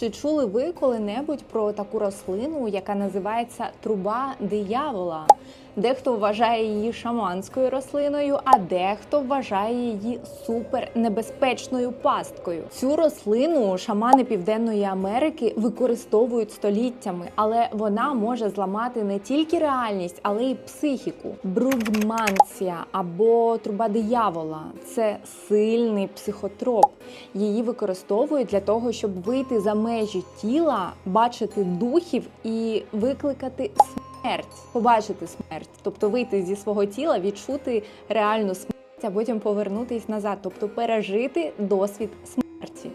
Чи чули ви коли-небудь про таку рослину, яка називається труба диявола? Дехто вважає її шаманською рослиною, а дехто вважає її супернебезпечною пасткою. Цю рослину шамани Південної Америки використовують століттями, але вона може зламати не тільки реальність, але й психіку. Бругманція або труба диявола це сильний психотроп. Її використовують для того, щоб вийти за межі тіла, бачити духів і викликати смерть, побачити смерть, тобто вийти зі свого тіла, відчути реальну смерть, а потім повернутись назад, тобто пережити досвід смерті.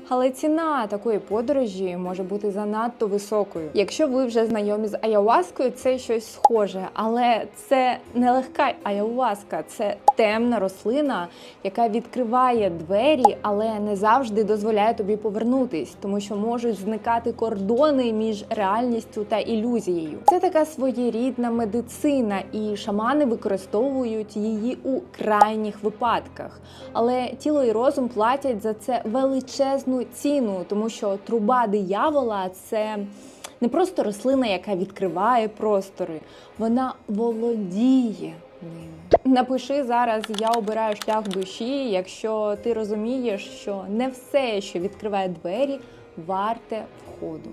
Але ціна такої подорожі може бути занадто високою. Якщо ви вже знайомі з аяуаскою, це щось схоже, але це не легка аяуаска, це темна рослина, яка відкриває двері, але не завжди дозволяє тобі повернутись, тому що можуть зникати кордони між реальністю та ілюзією. Це така своєрідна медицина, і шамани використовують її у крайніх випадках. Але тіло і розум платять за це величезну ціну, тому що труба диявола це. Не просто рослина, яка відкриває простори, вона володіє. Напиши зараз, я обираю шлях душі, якщо ти розумієш, що не все, що відкриває двері, варте входу.